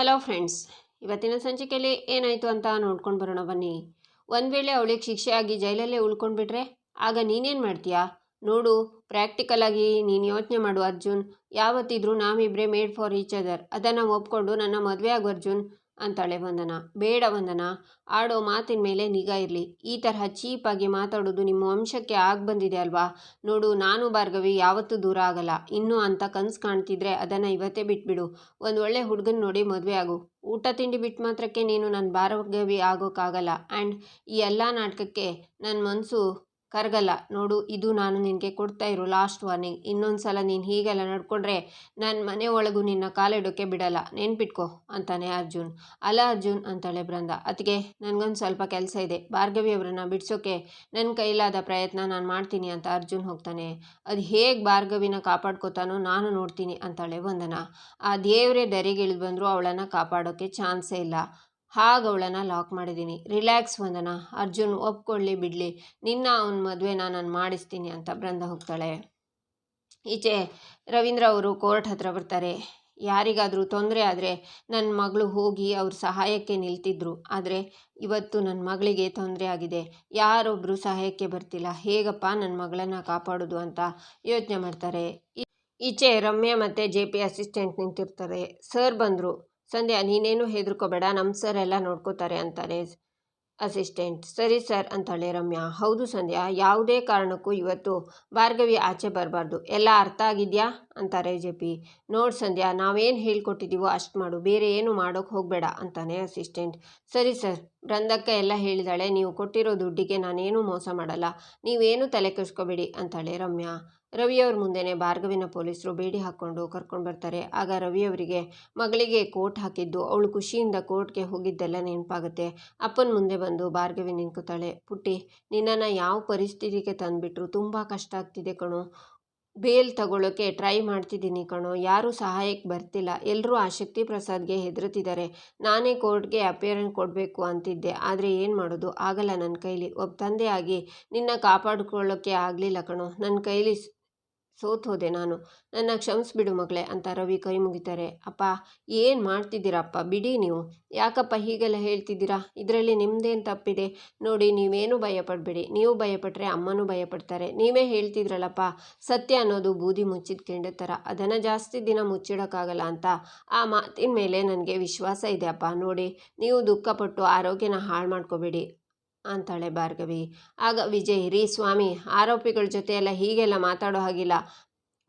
Hello friends, ಇವತ್ತಿನ ಸಂಚಿಕೆಯಲ್ಲಿ ಏನಾಯಿತು ಅಂತ ನೋಡ್ಕೊಂಡು ಬರೋಣ ಬನ್ನಿ. ಒಂದು ವೇಳೆ ಅವಳಿಗೆ ಶಿಕ್ಷೆ ಆಗಿ ಜೈಲಲ್ಲೇ ಉಳ್ಕೊಂಡ್ಬಿಟ್ರೆ, ಆಗ ನೀನೇನು ಮಾಡ್ತೀಯಾ? ನೋಡು ಪ್ರಾಕ್ಟಿಕಲ್ ಆಗಿ ನೀನು ಯೋಚನೆ ಮಾಡು ಅರ್ಜುನ್. ಯಾವತ್ತಿದ್ರೂ ನಾವಿಬ್ಬರೇ ಮೇಡ್ ಫಾರ್ ಈಚ್ ಅದರ್ ಅದನ್ನು ಒಪ್ಕೊಂಡು ನನ್ನ ಮದುವೆ ಆಗು ಅರ್ಜುನ್. ಅಂತಾಳೆ ವಂದನ. ಬೇಡ ವಂದನ, ಆಡೋ ಮಾತಿನ ಮೇಲೆ ನಿಗಾ ಇರಲಿ. ಈ ತರಹ ಚೀಪಾಗಿ ಮಾತಾಡೋದು ನಿಮ್ಮ ವಂಶಕ್ಕೆ ಆಗಿ ಬಂದಿದೆ ಅಲ್ವಾ? ನೋಡು, ನಾನು ಭಾರ್ಗವಿ, ಯಾವತ್ತೂ ದೂರ ಆಗಲ್ಲ. ಇನ್ನೂ ಅಂತ ಕನಸು ಕಾಣ್ತಿದ್ರೆ ಅದನ್ನು ಇವತ್ತೇ ಬಿಟ್ಬಿಡು. ಒಂದು ಒಳ್ಳೆ ಹುಡುಗನ ನೋಡಿ ಮದುವೆ ಆಗು. ಊಟ ತಿಂಡಿ ಬಿಟ್ಟು ಮಾತ್ರಕ್ಕೆ ನೀನು ನನ್ನ ಭಾರ್ಗವಿ ಆಗೋಕ್ಕಾಗಲ್ಲ. ಆ್ಯಂಡ್ ಈ ಎಲ್ಲ ನಾಟಕಕ್ಕೆ ನನ್ನ ಮನಸ್ಸು ಕರಗಲ್ಲ. ನೋಡು, ಇದು ನಾನು ನಿನಗೆ ಕೊಡ್ತಾ ಇರೋ ಲಾಸ್ಟ್ ವಾರ್ನಿಂಗ್ ಇನ್ನೊಂದು ಸಲ ನೀನು ಹೀಗೆಲ್ಲ ನಡ್ಕೊಂಡ್ರೆ ನನ್ನ ಮನೆ ಒಳಗೂ ನಿನ್ನ ಕಾಲಿಡೋಕ್ಕೆ ಬಿಡಲ್ಲ. ನೆನ್ಪಿಟ್ಕೋ, ಅಂತಾನೆ ಅರ್ಜುನ್. ಅಲ್ಲ ಅರ್ಜುನ್, ಅಂತಾಳೆ ಬೃಂದ. ಅದಕ್ಕೆ ನನಗೊಂದು ಸ್ವಲ್ಪ ಕೆಲಸ ಇದೆ. ಭಾರ್ಗವಿ ಅವರನ್ನು ಬಿಡಿಸೋಕೆ ನನ್ನ ಕೈಲಾದ ಪ್ರಯತ್ನ ನಾನು ಮಾಡ್ತೀನಿ ಅಂತ ಅರ್ಜುನ್ ಹೋಗ್ತಾನೆ. ಅದು ಹೇಗೆ ಭಾರ್ಗವಿನ ಕಾಪಾಡ್ಕೋತಾನೋ ನಾನು ನೋಡ್ತೀನಿ, ಅಂತಾಳೆ ವಂದನ. ಆ ದೇವರೇ ಧರೆಗಿಳಿದು ಬಂದರೂ ಅವಳನ್ನು ಕಾಪಾಡೋಕ್ಕೆ ಚಾನ್ಸೇ ಇಲ್ಲ. ಹಾಗೆ ಅವಳನ್ನು ಲಾಕ್ ಮಾಡಿದ್ದೀನಿ. ರಿಲ್ಯಾಕ್ಸ್ ವಂದನ. ಅರ್ಜುನ್, ಒಪ್ಕೊಳ್ಳಿ ಬಿಡಲಿ. ನಿನ್ನ ಅವನ ಮದುವೆನ ನಾನು ಮಾಡಿಸ್ತೀನಿ ಅಂತ ಬೃಂದ ಹೋಗ್ತಾಳೆ. ಈಚೆ ರವೀಂದ್ರ ಅವರು ಕೋರ್ಟ್ ಹತ್ರ ಬರ್ತಾರೆ. ಯಾರಿಗಾದರೂ ತೊಂದರೆ ಆದರೆ ನನ್ನ ಮಗಳು ಹೋಗಿ ಅವ್ರ ಸಹಾಯಕ್ಕೆ ನಿಲ್ತಿದ್ರು. ಆದರೆ ಇವತ್ತು ನನ್ನ ಮಗಳಿಗೆ ತೊಂದರೆ ಆಗಿದೆ. ಯಾರೊಬ್ಬರು ಸಹಾಯಕ್ಕೆ ಬರ್ತಿಲ್ಲ. ಹೇಗಪ್ಪ ನನ್ನ ಮಗಳನ್ನು ಕಾಪಾಡೋದು ಅಂತ ಯೋಚನೆ ಮಾಡ್ತಾರೆ. ಈಚೆ ರಮ್ಯಾ ಮತ್ತು ಜೆ ಪಿ ಅಸಿಸ್ಟೆಂಟ್ ನಿಂತಿರ್ತಾರೆ. ಸರ್ ಬಂದರು. ಸಂಧ್ಯಾ, ನೀನೇನು ಹೆದರ್ಕೋಬೇಡ. ನಮ್ಮ ಸರ್ ಎಲ್ಲ ನೋಡ್ಕೋತಾರೆ ಅಂತಾರೆ ಅಸಿಸ್ಟೆಂಟ್ ಸರಿ ಸರ್ ಅಂತಾಳೆ ರಮ್ಯಾ. ಹೌದು ಸಂಧ್ಯಾ, ಯಾವುದೇ ಕಾರಣಕ್ಕೂ ಇವತ್ತು ಭಾರ್ಗವಿ ಆಚೆ ಬರಬಾರ್ದು. ಎಲ್ಲ ಅರ್ಥ ಆಗಿದೆಯಾ? ಅಂತಾರೆ ಜೆ ಪಿ. ನೋಡಿ ಸಂಧ್ಯಾ, ನಾವೇನು ಹೇಳ್ಕೊಟ್ಟಿದ್ದೀವೋ ಅಷ್ಟು ಮಾಡು. ಬೇರೆ ಏನು ಮಾಡೋಕ್ಕೆ ಹೋಗಬೇಡ ಅಂತಾನೆ ಅಸಿಸ್ಟೆಂಟ್ ಸರಿ ಸರ್ ಬೃಂದಕ್ಕ ಎಲ್ಲ ಹೇಳಿದಾಳೆ. ನೀವು ಕೊಟ್ಟಿರೋ ದುಡ್ಡಿಗೆ ನಾನೇನು ಮೋಸ ಮಾಡಲ್ಲ. ನೀವೇನು ತಲೆ ಕೆಡಿಸ್ಕೋಬೇಡಿ ಅಂತಾಳೆ ರಮ್ಯಾ. ರವಿಯವ್ರ ಮುಂದೆನೇ ಭಾರ್ಗವಿನ ಪೊಲೀಸರು ಬೇಡಿ ಹಾಕ್ಕೊಂಡು ಕರ್ಕೊಂಡು ಬರ್ತಾರೆ. ಆಗ ರವಿಯವರಿಗೆ ಮಗಳಿಗೆ ಕೋಟ್ ಹಾಕಿದ್ದು, ಅವಳು ಖುಷಿಯಿಂದ ಕೋರ್ಟ್ಗೆ ಹೋಗಿದ್ದೆಲ್ಲ ನೆನಪಾಗುತ್ತೆ. ಅಪ್ಪನ ಮುಂದೆ ಬಂದು ಭಾರ್ಗವಿ ನಿಂತ್ಕೋತಾಳೆ. ಪುಟ್ಟಿ, ನಿನ್ನನ್ನು ಯಾವ ಪರಿಸ್ಥಿತಿಗೆ ತಂದುಬಿಟ್ರು ತುಂಬ ಕಷ್ಟ ಆಗ್ತಿದೆ ಕಣೋ. ಬೇಲ್ ತಗೊಳ್ಳೋಕೆ ಟ್ರೈ ಮಾಡ್ತಿದ್ದೀನಿ ಕಣೋ. ಯಾರೂ ಸಹಾಯಕ್ಕೆ ಬರ್ತಿಲ್ಲ. ಎಲ್ಲರೂ ಆ ಶಕ್ತಿ ಪ್ರಸಾದ್ಗೆ ಹೆದರುತ್ತಿದ್ದಾರೆ ನಾನೇ ಕೋರ್ಟ್ಗೆ ಅಪಿಯರೆನ್ಸ್ ಕೊಡಬೇಕು ಅಂತಿದ್ದೆ. ಆದರೆ ಏನು ಮಾಡೋದು? ಆಗಲ್ಲ ನನ್ನ ಕೈಲಿ. ಒಬ್ಬ ತಂದೆಯಾಗಿ ನಿನ್ನ ಕಾಪಾಡಿಕೊಳ್ಳೋಕ್ಕೆ ಆಗಲಿಲ್ಲ ಕಣೋ. ನನ್ನ ಕೈಲಿ ಸೋತ್ ಹೋದೆ ನಾನು. ನನ್ನ ಕ್ಷಮಿಸ್ಬಿಡು ಮಗಳೇ ಅಂತ ರವಿ ಕೈ ಮುಗಿತಾರೆ. ಅಪ್ಪ, ಏನು ಮಾಡ್ತಿದ್ದೀರಪ್ಪ? ಬಿಡಿ ನೀವು. ಯಾಕಪ್ಪ ಹೀಗೆಲ್ಲ ಹೇಳ್ತಿದ್ದೀರಾ? ಇದರಲ್ಲಿ ನಿಮ್ಮದೇನು ತಪ್ಪಿದೆ? ನೋಡಿ, ನೀವೇನು ಭಯಪಡಬೇಡಿ. ನೀವು ಭಯಪಟ್ಟರೆ ಅಮ್ಮನೂ ಭಯಪಡ್ತಾರೆ. ನೀವೇ ಹೇಳ್ತಿದ್ರಲ್ಲಪ್ಪ, ಸತ್ಯ ಅನ್ನೋದು ಬೂದಿ ಮುಚ್ಚಿದ ಕೆಂಡ ಥರ. ಅದನ್ನು ಜಾಸ್ತಿ ದಿನ ಮುಚ್ಚಿಡೋಕ್ಕಾಗಲ್ಲ ಅಂತ. ಆ ಮಾತಿನ ಮೇಲೆ ನನಗೆ ವಿಶ್ವಾಸ ಇದೆ ಅಪ್ಪ. ನೋಡಿ, ನೀವು ದುಃಖಪಟ್ಟು ಆರೋಗ್ಯನ ಹಾಳು ಮಾಡ್ಕೋಬೇಡಿ. ಅಂತಾಳೆ ಭಾರ್ಗವಿ. ಆಗ ವಿಜಯ್, ರೀ ಸ್ವಾಮಿ, ಆರೋಪಿಗಳ ಜೊತೆ ಎಲ್ಲ ಹೀಗೆಲ್ಲ ಮಾತಾಡೋ ಹಾಗಿಲ್ಲ.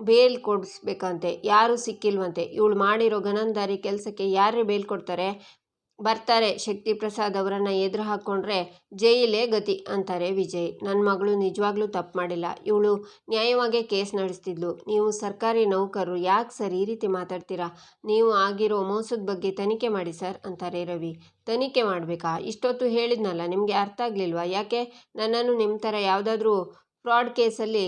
ಬೇಲ್ ಕೊಡಿಸ್ಬೇಕಂತೆ. ಯಾರೂ ಸಿಕ್ಕಿಲ್ವಂತೆ. ಇವಳು ಮಾಡಿರೋ ಗನಂದಾರಿ ಕೆಲಸಕ್ಕೆ ಯಾರೇ ಬೇಲ್ ಕೊಡ್ತಾರೆ? ಬರ್ತಾರೆ. ಶಕ್ತಿ ಪ್ರಸಾದ್ ಅವರನ್ನು ಎದುರು ಹಾಕ್ಕೊಂಡ್ರೆ ಜೈಲೇ ಗತಿ ಅಂತಾರೆ ವಿಜಯ್. ನನ್ನ ಮಗಳು ನಿಜವಾಗ್ಲೂ ತಪ್ಪು ಮಾಡಿಲ್ಲ. ಇವಳು ನ್ಯಾಯವಾಗಿ ಕೇಸ್ ನಡೆಸ್ತಿದ್ಲು. ನೀವು ಸರ್ಕಾರಿ ನೌಕರರು ಯಾಕೆ ಸರ್ ಈ ರೀತಿ ಮಾತಾಡ್ತೀರಾ? ನೀವು ಆಗಿರೋ ಮೋಸದ ಬಗ್ಗೆ ತನಿಖೆ ಮಾಡಿ ಸರ್ ಅಂತಾರೆ ರವಿ. ತನಿಖೆ ಮಾಡಬೇಕಾ? ಇಷ್ಟೊತ್ತು ಹೇಳಿದ್ನಲ್ಲ, ನಿಮಗೆ ಅರ್ಥ ಆಗಲಿಲ್ವಾ? ಯಾಕೆ ನನ್ನನ್ನು ನಿಮ್ಮ ಥರ ಯಾವುದಾದ್ರೂ ಫ್ರಾಡ್ ಕೇಸಲ್ಲಿ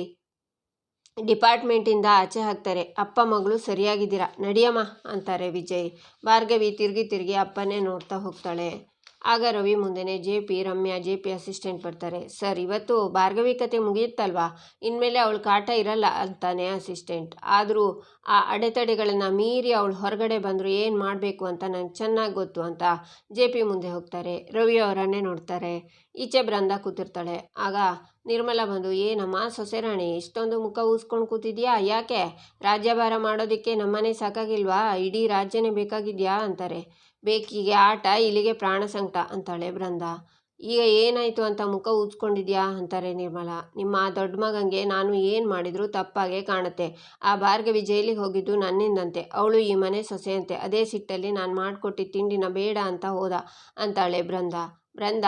ಡಿಪಾರ್ಟ್ಮೆಂಟಿಂದ ಆಚೆ ಹಾಕ್ತಾರೆ. ಅಪ್ಪ, ಮಗಳು ಸರಿಯಾಗಿದ್ದೀರಾ? ನಡಿಯಮ್ಮ, ಅಂತಾರೆ ವಿಜಯ್. ಭಾರ್ಗವಿ, ತಿರುಗಿ ತಿರುಗಿ ಅಪ್ಪನೇ ನೋಡ್ತಾ ಹೋಗ್ತಾಳೆ. ಆಗ ರವಿ ಮುಂದೆನೇ J P, Ramya, J P assistant ಬರ್ತಾರೆ. ಸರ್, ಇವತ್ತು ಭಾರ್ಗವಿ ಕತೆ ಮುಗಿಯುತ್ತಲ್ವಾ? ಇನ್ಮೇಲೆ ಅವಳು ಕಾಟ ಇರಲ್ಲ ಅಂತಾನೆ ಅಸಿಸ್ಟೆಂಟ್ ಆದರೂ ಆ ಅಡೆತಡೆಗಳನ್ನು ಮೀರಿ ಅವಳು ಹೊರಗಡೆ ಬಂದರು ಏನು ಮಾಡಬೇಕು ಅಂತ ನನಗೆ ಚೆನ್ನಾಗಿ ಗೊತ್ತು ಅಂತ ಜೆ ಪಿ ಮುಂದೆ ಹೋಗ್ತಾರೆ. ರವಿ ಅವರನ್ನೇ ನೋಡ್ತಾರೆ. ಈಚೆ ಬ್ರಂದ ಕೂತಿರ್ತಾಳೆ. ಆಗ ನಿರ್ಮಲ ಬಂದು, ಏನಮ್ಮ ಸೊಸೆರಾಣಿ, ಇಷ್ಟೊಂದು ಮುಖ ಊಸ್ಕೊಂಡು ಕೂತಿದ್ಯಾ? ಯಾಕೆ? ರಾಜ್ಯಭಾರ ಮಾಡೋದಕ್ಕೆ ನಮ್ಮನೆ ಸಾಕಾಗಿಲ್ವಾ? ಇಡೀ ರಾಜ್ಯನೇ ಬೇಕಾಗಿದ್ಯಾ? ಅಂತಾರೆ. ಬೇಕಿಗೆ ಆಟ, ಇಲ್ಲಿಗೆ ಪ್ರಾಣ ಸಂಕಟ ಅಂತಾಳೆ ಬೃಂದ ಈಗ ಏನಾಯಿತು ಅಂತ ಮುಖ ಊದ್ಕೊಂಡಿದ್ಯಾ? ಅಂತಾರೆ ನಿರ್ಮಲ. ನಿಮ್ಮ ದೊಡ್ಡ ಮಗಂಗೆ ನಾನು ಏನು ಮಾಡಿದರೂ ತಪ್ಪಾಗೆ ಕಾಣುತ್ತೆ. ಆ ಭಾರ್ಗವಿ ಜೈಲಿಗೆ ಹೋಗಿದ್ದು ನನ್ನಿಂದಂತೆ. ಅವಳು ಈ ಮನೆ ಸೊಸೆಯಂತೆ. ಅದೇ ಸಿಟ್ಟಲ್ಲಿ ನಾನು ಮಾಡಿಕೊಟ್ಟಿದ್ದ ತಿಂಡಿನ ಬೇಡ ಅಂತ ಹೋದ, ಅಂತಾಳೆ ಬೃಂದ ಬೃಂದ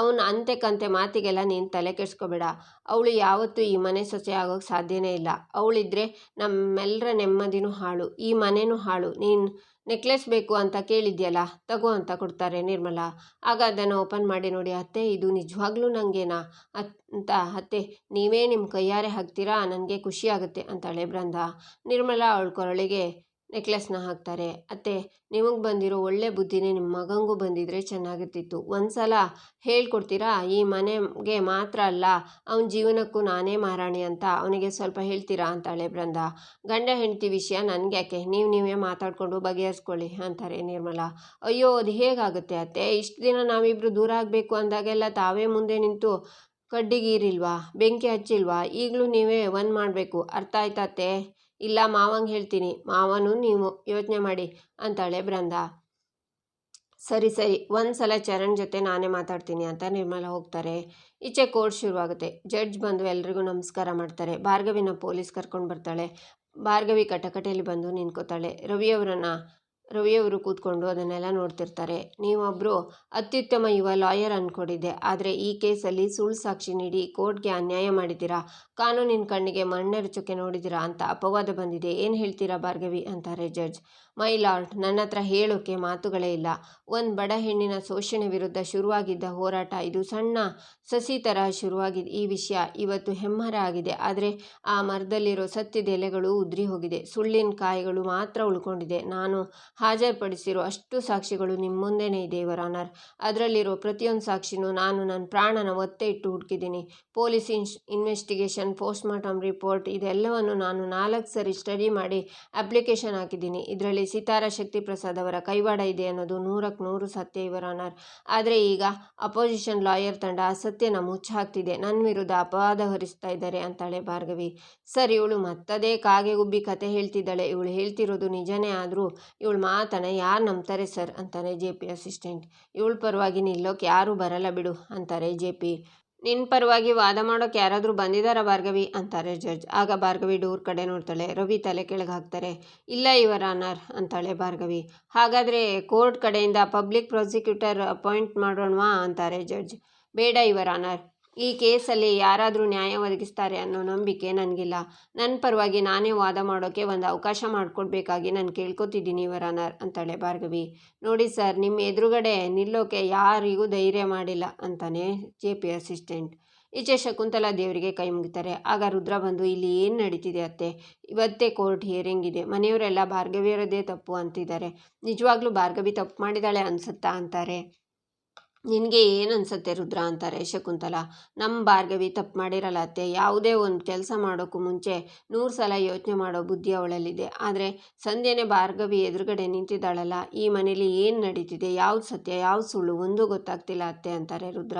ಅವನ ಅಂತೆ ಕಂತೆ ಮಾತಿಗೆಲ್ಲ ನೀನು ತಲೆ ಕೆಡಿಸ್ಕೋಬೇಡ. ಅವಳು ಯಾವತ್ತೂ ಈ ಮನೆ ಸೊಸೆ ಆಗೋಕ್ಕೆ ಸಾಧ್ಯನೇ ಇಲ್ಲ. ಅವಳಿದ್ರೆ ನಮ್ಮೆಲ್ಲರ ನೆಮ್ಮದಿನೂ ಹಾಳು, ಈ ಮನೆನೂ ಹಾಳು. ನೀನು ನೆಕ್ಲೆಸ್ ಬೇಕು ಅಂತ ಕೇಳಿದ್ಯಲ್ಲ, ತಗೋ ಅಂತ ಕೊಡ್ತಾರೆ ನಿರ್ಮಲಾ. ಆಗ ಅದನ್ನು ಓಪನ್ ಮಾಡಿ ನೋಡಿ, ಅತ್ತೆ, ಇದು ನಿಜವಾಗ್ಲೂ ನನಗೇನಾ ಅತ್ ಅಂತ ಅತ್ತೆ, ನೀವೇ ನಿಮ್ಮ ಕೈಯಾರೆ ಹಾಕ್ತೀರಾ? ನನಗೆ ಖುಷಿ ಆಗುತ್ತೆ, ಅಂತಾಳೆ ಬೃಂದ ನಿರ್ಮಲಾ ಅವಳ ಕೊರಳಿಗೆ ನೆಕ್ಲೆಸ್ನ ಹಾಕ್ತಾರೆ. ಅತ್ತೆ, ನಿಮಗೆ ಬಂದಿರೋ ಒಳ್ಳೆ ಬುದ್ಧಿನೇ ನಿಮ್ಮ ಮಗಂಗೂ ಬಂದಿದ್ರೆ ಚೆನ್ನಾಗಿರ್ತಿತ್ತು. ಒಂದು ಸಲ ಹೇಳ್ಕೊಡ್ತೀರಾ? ಈ ಮನೆಗೆ ಮಾತ್ರ ಅಲ್ಲ, ಅವನ ಜೀವನಕ್ಕೂ ನಾನೇ ಮಾರಾಣಿ ಅಂತ ಅವನಿಗೆ ಸ್ವಲ್ಪ ಹೇಳ್ತೀರಾ ಅಂತಾಳೆ ಬೃಂದ ಗಂಡ ಹೆಂಡತಿ ವಿಷಯ ನನಗೆ ಯಾಕೆ? ನೀವು ನೀವೇ ಮಾತಾಡಿಕೊಂಡು ಬಗೆಹರಿಸ್ಕೊಳ್ಳಿ ಅಂತಾರೆ ನಿರ್ಮಲಾ. ಅಯ್ಯೋ, ಅದು ಹೇಗಾಗುತ್ತೆ ಅತ್ತೆ? ಇಷ್ಟು ದಿನ ನಾವಿಬ್ಬರು ದೂರ ಆಗಬೇಕು ಅಂದಾಗೆಲ್ಲ ತಾವೇ ಮುಂದೆ ನಿಂತು ಕಡ್ಡಿಗೀರಿಲ್ವಾ? ಬೆಂಕಿ ಹಚ್ಚಿಲ್ವಾ? ಈಗಲೂ ನೀವೇ ಒಂದು ಮಾಡಬೇಕು. ಅರ್ಥ ಆಯ್ತಾ ಅತ್ತೆ? ಇಲ್ಲ ಮಾವಂಗೆ ಹೇಳ್ತೀನಿ. ಮಾವನು ನೀವು ಯೋಚನೆ ಮಾಡಿ ಅಂತಾಳೆ ಬೃಂದ. ಸರಿ ಸರಿ. ಒಂದು ಸಲ ಚರಣ್ ಜೊತೆ ನಾನೇ ಮಾತಾಡ್ತೀನಿ ಅಂತ ನಿರ್ಮಲ ಹೋಗ್ತಾರೆ. ಈಚೆ ಕೋರ್ಟ್ ಶುರುವಾಗುತ್ತೆ. ಜಡ್ಜ್ ಬಂದು ಎಲ್ರಿಗೂ ನಮಸ್ಕಾರ ಮಾಡ್ತಾರೆ. ಭಾರ್ಗವಿನ ಪೊಲೀಸ್ ಕರ್ಕೊಂಡು ಬರ್ತಾಳೆ. ಭಾರ್ಗವಿ ಕಟಕಟೆಯಲ್ಲಿ ಬಂದು ನಿಂತ್ಕೋತಾಳೆ. ರವಿಯವರನ್ನ ರವಿಯವರು ಕೂತ್ಕೊಂಡು ಅದನ್ನೆಲ್ಲ ನೋಡ್ತಿರ್ತಾರೆ. ನೀವೊಬ್ಬರು ಅತ್ಯುತ್ತಮ ಯುವ ಲಾಯರ್ ಅಂದ್ಕೊಂಡಿದ್ದೆ ಆದರೆ ಈ ಕೇಸಲ್ಲಿ ಸುಳ್ಳು ಸಾಕ್ಷಿ ನೀಡಿ ಕೋರ್ಟ್ಗೆ ಅನ್ಯಾಯ ಮಾಡಿದ್ದೀರಾ? ಕಾನೂನಿನ ಕಣ್ಣಿಗೆ ಮಣ್ಣೆರಚುಕೆ ನೋಡಿದಿರಾ ಅಂತ ಅಪವಾದ ಬಂದಿದೆ. ಏನು ಹೇಳ್ತೀರಾ ಭಾರ್ಗವಿ? ಅಂತಾರೆ ಜಡ್ಜ್. ಮೈ ಲಾರ್ಡ್, ನನ್ನ ಹತ್ರ ಹೇಳೋಕೆ ಮಾತುಗಳೇ ಇಲ್ಲ. ಒಂದು ಬಡ ಹೆಣ್ಣಿನ ಶೋಷಣೆ ವಿರುದ್ಧ ಶುರುವಾಗಿದ್ದ ಹೋರಾಟ ಇದು ಸಣ್ಣ ಸಸಿ ತರಹ ಶುರುವಾಗಿದ್ದ ಈ ವಿಷಯ ಇವತ್ತು ಹೆಮ್ಮರ ಆಗಿದೆ. ಆದರೆ ಆ ಮರದಲ್ಲಿರೋ ಸತ್ಯದ ಎಲೆಗಳು ಉದ್ರಿ ಹೋಗಿದೆ. ಸುಳ್ಳಿನ ಕಾಯಿಗಳು ಮಾತ್ರ ಉಳ್ಕೊಂಡಿದೆ. ನಾನು ಹಾಜರುಪಡಿಸಿರೋ ಅಷ್ಟು ಸಾಕ್ಷಿಗಳು ನಿಮ್ಮ ಮುಂದೆನೇ ಇದೆ ಇವರ್ ಆನರ್. ಅದರಲ್ಲಿರೋ ಪ್ರತಿಯೊಂದು ಸಾಕ್ಷಿನೂ ನಾನು ನನ್ನ ಪ್ರಾಣನ ಒತ್ತೆ ಇಟ್ಟು ಹುಡುಕಿದ್ದೀನಿ. ಪೊಲೀಸ್ ಇನ್ಸ್ ಪೋಸ್ಟ್ ಮಾರ್ಟಮ್ ರಿಪೋರ್ಟ್ ಇದೆಲ್ಲವನ್ನು ನಾನು ನಾಲ್ಕು ಸರಿ ಸ್ಟಡಿ ಮಾಡಿ ಅಪ್ಲಿಕೇಶನ್ ಹಾಕಿದ್ದೀನಿ. ಇದರಲ್ಲಿ ಸಿತಾರಾ ಶಕ್ತಿ ಪ್ರಸಾದ್ ಅವರ ಕೈವಾಡ ಇದೆ ಅನ್ನೋದು ನೂರಕ್ಕೆ ನೂರು ಸತ್ಯ, ಇವರ ಆನರ್ ಆದರೆ ಈಗ ಅಪೋಸಿಷನ್ ಲಾಯರ್ ತಂಡ ಆ ಸತ್ಯನ ಮುಚ್ಚಾಕ್ತಿದೆ. ನನ್ನ ವಿರುದ್ಧ ಅಪವಾದ ಹೊರಿಸ್ತಾ ಇದ್ದಾರೆ ಅಂತಾಳೆ ಭಾರ್ಗವಿ. ಸರ್, ಇವಳು ಮತ್ತದೇ ಕಾಗೆ ಗುಬ್ಬಿ ಕತೆ ಹೇಳ್ತಿದ್ದಾಳೆ. ಇವಳು ಹೇಳ್ತಿರೋದು ನಿಜನೇ ಆದರೂ ಇವಳು ಮಾತನ ಯಾರು ನಂಬ್ತಾರೆ ಸರ್? ಅಂತಾನೆ ಜೆ ಪಿ ಅಸಿಸ್ಟೆಂಟ್. ಇವಳ ಪರವಾಗಿ ನಿಲ್ಲೋಕೆ ಯಾರೂ ಬರಲ್ಲ ಬಿಡು, ಅಂತಾರೆ ಜೆ ಪಿ. ನಿನ್ನ ಪರವಾಗಿ ವಾದ ಮಾಡೋಕೆ ಯಾರಾದರೂ ಬಂದಿದ್ದಾರಾ ಭಾರ್ಗವಿ? ಅಂತಾರೆ ಜಡ್ಜ್. ಆಗ ಭಾರ್ಗವಿ ಡೂರ್ ಕಡೆ ನೋಡ್ತಾಳೆ. ರವಿ ತಲೆ ಕೆಳಗೆ ಹಾಕ್ತಾರೆ. ಇಲ್ಲ ಇವರ ಆನರ್, ಅಂತಾಳೆ ಭಾರ್ಗವಿ. ಹಾಗಾದರೆ ಕೋರ್ಟ್ ಕಡೆಯಿಂದ ಪಬ್ಲಿಕ್ ಪ್ರಾಸಿಕ್ಯೂಟರ್ ಅಪಾಯಿಂಟ್ ಮಾಡೋಣವಾ? ಅಂತಾರೆ ಜಡ್ಜ್. ಬೇಡ ಇವರ ಆನರ್. ಈ ಕೇಸಲ್ಲಿ ಯಾರಾದರೂ ನ್ಯಾಯ ಒದಗಿಸ್ತಾರೆ ಅನ್ನೋ ನಂಬಿಕೆ ನನಗಿಲ್ಲ. ನನ್ನ ಪರವಾಗಿ ನಾನೇ ವಾದ ಮಾಡೋಕ್ಕೆ ಒಂದು ಅವಕಾಶ ಮಾಡಿಕೊಡ್ಬೇಕಾಗಿ ನಾನು ಕೇಳ್ಕೊತಿದ್ದೀನಿ ವರಾನರ್, ಅಂತಾಳೆ ಭಾರ್ಗವಿ. ನೋಡಿ ಸರ್ ನಿಮ್ಮ ಎದುರುಗಡೆ ನಿಲ್ಲೋಕೆ ಯಾರಿಗೂ ಧೈರ್ಯ ಮಾಡಿಲ್ಲ, ಅಂತಾನೆ ಜೆ ಪಿ ಅಸಿಸ್ಟೆಂಟ್. ಈಚೆ ಶಕುಂತಲಾ ದೇವರಿಗೆ ಕೈ ಮುಗಿತಾರೆ. ಆಗ ರುದ್ರ ಬಂದು, ಇಲ್ಲಿ ಏನು ನಡೀತಿದೆ ಅತ್ತೆ? ಇವತ್ತೇ ಕೋರ್ಟ್ ಹಿಯರಿಂಗ್ ಇದೆ. ಮನೆಯವರೆಲ್ಲ ಭಾರ್ಗವಿಯರದೇ ತಪ್ಪು ಅಂತಿದ್ದಾರೆ. ನಿಜವಾಗ್ಲೂ ಭಾರ್ಗವಿ ತಪ್ಪು ಮಾಡಿದಾಳೆ ಅನ್ಸುತ್ತಾ? ಅಂತಾರೆ. ನಿನಗೆ ಏನು ಅನ್ಸುತ್ತೆ ರುದ್ರ ಅಂತಾರೆ ಶಕುಂತಲ? ನಮ್ಮ ಭಾರ್ಗವಿ ತಪ್ಪು ಮಾಡಿರಲ್ಲ ಅತ್ತೆ. ಯಾವುದೇ ಒಂದು ಕೆಲಸ ಮಾಡೋಕ್ಕೂ ಮುಂಚೆ ನೂರು ಸಲ ಯೋಚನೆ ಮಾಡೋ ಬುದ್ಧಿ ಅವಳಲ್ಲಿದೆ. ಆದರೆ ಸಂಧ್ಯೆನೇ ಭಾರ್ಗವಿ ಎದುರುಗಡೆ ನಿಂತಿದ್ದಾಳಲ್ಲ. ಈ ಮನೇಲಿ ಏನು ನಡೀತಿದೆ? ಯಾವ್ದು ಸತ್ಯ? ಯಾವ್ದು ಸುಳ್ಳು? ಒಂದೂ ಗೊತ್ತಾಗ್ತಿಲ್ಲ ಅತ್ತೆ ಅಂತಾರೆ ರುದ್ರ.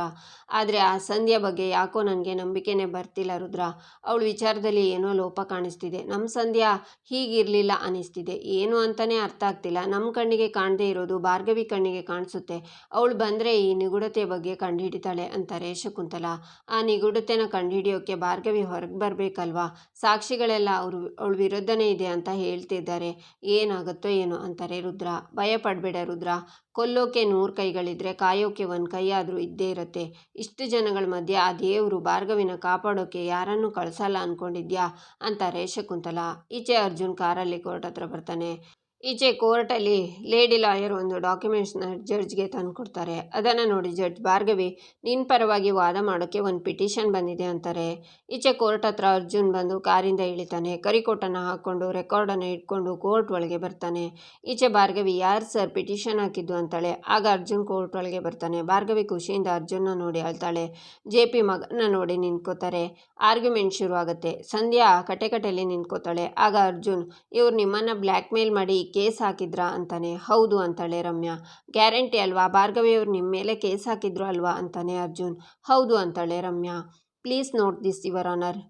ಆದರೆ ಆ ಸಂಧ್ಯೆ ಬಗ್ಗೆ ಯಾಕೋ ನನಗೆ ನಂಬಿಕೆನೇ ಬರ್ತಿಲ್ಲ ರುದ್ರ. ಅವಳ ವಿಚಾರದಲ್ಲಿ ಏನೋ ಲೋಪ ಕಾಣಿಸ್ತಿದೆ. ನಮ್ಮ ಸಂಧ್ಯಾ ಹೀಗಿರಲಿಲ್ಲ ಅನ್ನಿಸ್ತಿದೆ ಏನು ಅಂತಲೇ ಅರ್ಥ ಆಗ್ತಿಲ್ಲ. ನಮ್ಮ ಕಣ್ಣಿಗೆ ಕಾಣದೇ ಇರೋದು ಭಾರ್ಗವಿ ಕಣ್ಣಿಗೆ ಕಾಣಿಸುತ್ತೆ. ಅವಳು ಬಂದರೆ ನಿಗೂಢತೆ ಬಗ್ಗೆ ಕಂಡುಹಿಡಿತಾಳೆ ಅಂತಾರೆ ಶಕುಂತಲಾ. ಆ ನಿಗೂಢತೆನ ಕಂಡುಹಿಡಿಯೋಕ್ಕೆ ಭಾರ್ಗವಿ ಹೊರಗೆ ಬರಬೇಕಲ್ವಾ? ಸಾಕ್ಷಿಗಳೆಲ್ಲ ಅವರು, ಅವಳ ವಿರುದ್ಧನೇ ಇದೆ ಅಂತ ಹೇಳ್ತಿದ್ದಾರೆ. ಏನಾಗುತ್ತೋ ಏನೋ ಅಂತಾರೆ ರುದ್ರ. ಭಯ ಪಡಬೇಡ ರುದ್ರ. ಕೊಲ್ಲೋಕೆ ನೂರು ಕೈಗಳಿದ್ರೆ ಕಾಯೋಕೆ ಒಂದು ಕೈಯಾದರೂ ಇದ್ದೇ ಇರುತ್ತೆ. ಇಷ್ಟು ಜನಗಳ ಮಧ್ಯೆ ಆ ದೇವರು ಭಾರ್ಗವಿನ ಕಾಪಾಡೋಕೆ ಯಾರನ್ನು ಕಳಿಸಲ್ಲ ಅಂದ್ಕೊಂಡಿದ್ಯಾ ಅಂತಾರೆ ಶಕುಂತಲಾ. ಈಚೆ ಅರ್ಜುನ್ ಕಾರಲ್ಲಿ ಕೋರ್ಟ್ ಹತ್ರ ಬರ್ತಾನೆ. ಈಚೆ ಕೋರ್ಟಲ್ಲಿ ಲೇಡಿ ಲಾಯರ್ ಒಂದು ಡಾಕ್ಯುಮೆಂಟ್ಸ್ನ ಜಡ್ಜ್ಗೆ ತಂದುಕೊಡ್ತಾರೆ ಅದನ್ನು ನೋಡಿ ಜಡ್ಜ್, ಭಾರ್ಗವಿ ನಿನ್ನ ಪರವಾಗಿ ವಾದ ಮಾಡೋಕ್ಕೆ ಒಂದು ಪಿಟಿಷನ್ ಬಂದಿದೆ ಅಂತಾರೆ. ಈಚೆ ಕೋರ್ಟ್ ಹತ್ರ ಅರ್ಜುನ್ ಬಂದು ಕಾರಿಂದ ಇಳಿತಾನೆ. ಕರಿಕೋಟನ್ನು ಹಾಕ್ಕೊಂಡು ರೆಕಾರ್ಡನ್ನು ಇಟ್ಕೊಂಡು ಕೋರ್ಟ್ ಒಳಗೆ ಬರ್ತಾನೆ. ಈಚೆ ಭಾರ್ಗವಿ, ಯಾರು ಸರ್ ಪಿಟಿಷನ್ ಹಾಕಿದ್ದು? ಅಂತಾಳೆ. ಆಗ ಅರ್ಜುನ್ ಕೋರ್ಟ್ ಒಳಗೆ ಬರ್ತಾನೆ. ಭಾರ್ಗವಿ ಖುಷಿಯಿಂದ ಅರ್ಜುನ್ನ ನೋಡಿ ಅಳ್ತಾಳೆ. ಜೆ ಪಿ ಮಗನ ನೋಡಿ ನಿಂತ್ಕೋತಾರೆ. ಆರ್ಗ್ಯುಮೆಂಟ್ ಶುರು ಆಗುತ್ತೆ ಸಂಧ್ಯಾ ಕಟೆಕಟೆಯಲ್ಲಿ ನಿಂತ್ಕೋತಾಳೆ. ಆಗ ಅರ್ಜುನ್, ಇವ್ರು ನಿಮ್ಮನ್ನು ಬ್ಲ್ಯಾಕ್ ಮೇಲ್ ಮಾಡಿ ಕೇಸ್ ಹಾಕಿದ್ರಾ ಅಂತಾನೆ, ಹೌದು ಅಂತಾಳೆ ರಮ್ಯಾ. ಗ್ಯಾರಂಟಿ ಅಲ್ವಾ? ಭಾರ್ಗವಿಯವ್ರು ನಿಮ್ಮ ಮೇಲೆ ಕೇಸ್ ಹಾಕಿದ್ರು ಅಲ್ವಾ? ಅಂತಾನೆ ಅರ್ಜುನ್. ಹೌದು ಅಂತಾಳೆ Ramya. Please note this, your honour.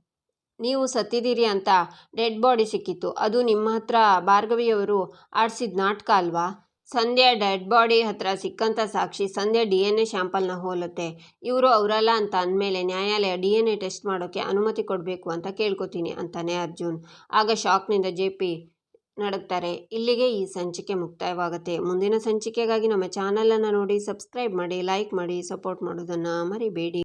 ನೀವು ಸತ್ತಿದ್ದೀರಿ ಅಂತ ಡೆಡ್ ಬಾಡಿ ಸಿಕ್ಕಿತ್ತು. ಅದು ನಿಮ್ಮ ಹತ್ರ ಭಾರ್ಗವಿಯವರು ಆಡಿಸಿದ ನಾಟಕ ಅಲ್ವಾ? ಸಂಧ್ಯಾ ಡೆಡ್ ಬಾಡಿ ಹತ್ರ ಸಿಕ್ಕಂಥ ಸಾಕ್ಷಿ. ಸಂಧ್ಯಾ ಡಿ ಎನ್ ಎ ಶ್ಯಾಂಪಲ್ನ ಹೋಲುತ್ತೆ. ಇವರು ಅವರಲ್ಲ ಅಂತ ಅಂದಮೇಲೆ ನ್ಯಾಯಾಲಯ ಡಿ ಎನ್ ಎ ಟೆಸ್ಟ್ ಮಾಡೋಕ್ಕೆ ಅನುಮತಿ ಕೊಡಬೇಕು ಅಂತ ಕೇಳ್ಕೊತೀನಿ ಅಂತಾನೆ ಅರ್ಜುನ್. ಆಗ ಶಾಕ್ನಿಂದ ಜೆ ಪಿ ನಡುಕ್ತಾರೆ ಇಲ್ಲಿಗೆ ಈ ಸಂಚಿಕೆ ಮುಕ್ತಾಯವಾಗುತ್ತೆ. ಮುಂದಿನ ಸಂಚಿಕೆಗಾಗಿ ನಮ್ಮ ಚಾನಲನ್ನು ನೋಡಿ, ಸಬ್ಸ್ಕ್ರೈಬ್ ಮಾಡಿ, ಲೈಕ್ ಮಾಡಿ, ಸಪೋರ್ಟ್ ಮಾಡೋದನ್ನು ಮರಿಬೇಡಿ.